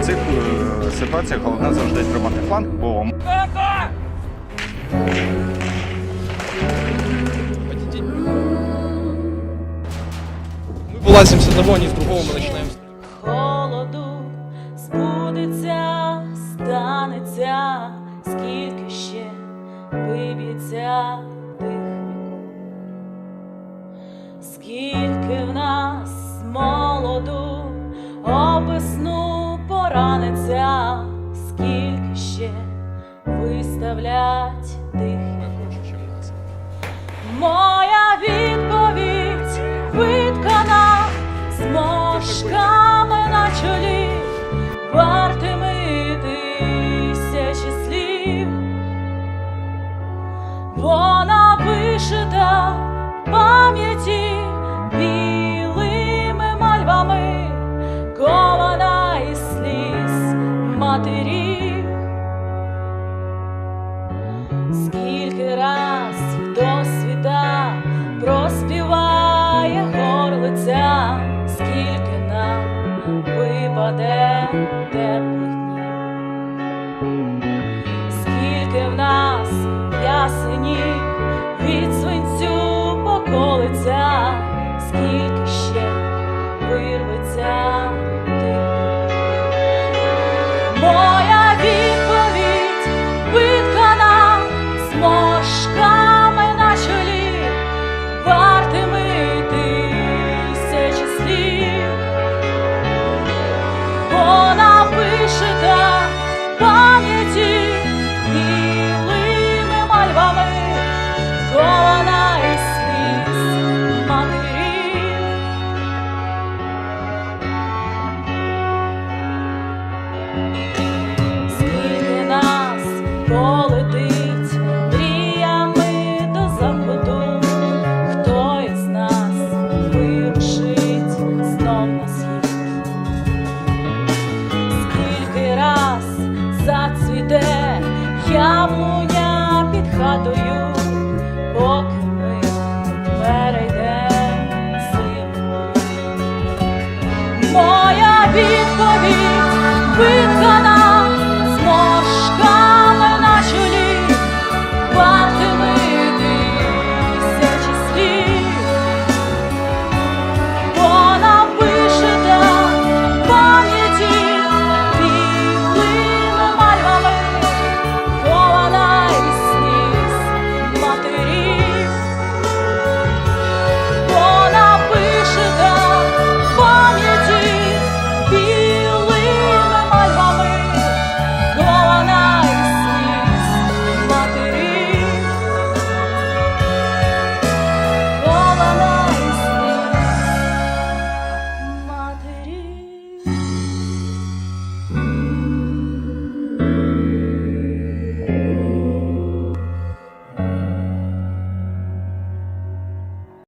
В цих е, ситуаціях головне завжди тримати фланг, бо Мы вылазим с одного, не с другого, мы начинаем с холоду збудеться, станеться, скільки ще виб'ється тих віков, скільки описну пораниться, скільки ще виставлять тих. Моя відповідь виткана зморшками на чолі, вартими тисячі слів. Вона вишита пам'яті матерів. Скільки раз до світа проспіває горлиця, скільки нам випаде теплих днів, скільки в нас ясенів від свинцю поколиться, скільки скільки нас полетить мріями до заходу, хто із нас вирушить знов на схід, скільки раз зацвіте яблуня під хатою.